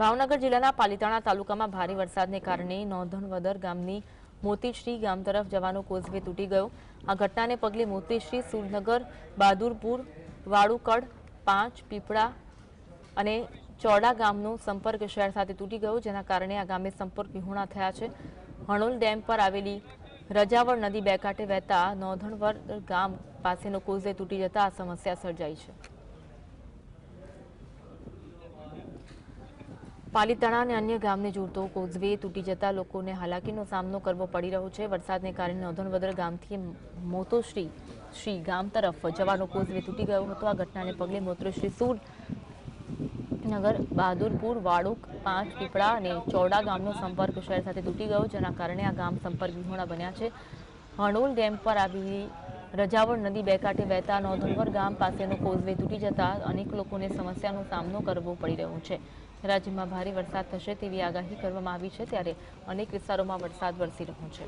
ભાવનગર જિલ્લાના પાલીતાણા તાલુકામાં ભારે વરસાદને કારણે નોંધણવદર ગામની મોતીશ્રી ગામ તરફ જવાનો કોઝવે તૂટી ગયો. આ ઘટનાને પગલે મોતીશ્રી, સુરનગર, બહાદુરપુર વાળુકડ પાંચ, પીપળા અને ચોડા ગામનો સંપર્ક શહેર સાથે તૂટી ગયો, જેના કારણે આ ગામે સંપર્ક વિહોણા થયા છે. હણોલ ડેમ પર આવેલી રજાવળ નદી બે કાંઠે વહેતા નોંધણવર ગામ પાસેનો કોઝવે તૂટી જતા આ સમસ્યા સર્જાઈ છે. પાલીતાણા અને અન્ય ગામને જોડતો કોઝવે તૂટી જતા લોકોને હાલાકીનો સામનો કરવો પડી રહ્યો છે. વરસાદને કારણે નોંધણવદર ગામથી મોતોશ્રી શ્રી ગામ તરફ જવાનો કોઝવે તૂટી ગયો હતો. આ ઘટનાને પગલે મોતોશ્રી સુર નગર, બહાદુરપુર, વાડુક, પાંચ, પીપળા અને ચોડા ગામનો સંપર્ક શહેર સાથે તૂટી ગયો, જેના કારણે આ ગામ સંપર્ક વિહોણા બન્યા છે. હણોલ ડેમ પર આવેલી રજાવળ નદી બે કાંઠે વહેતા નોંધનવર ગામ પાસેનો કોઝવે તૂટી જતા અનેક લોકોને સમસ્યાનો સામનો કરવો પડી રહ્યો છે. રાજ્યમાં ભારે વરસાદ થશે તેવી આગાહી કરવામાં આવી છે, ત્યારે અનેક વિસ્તારોમાં વરસાદ વરસી રહ્યો છે.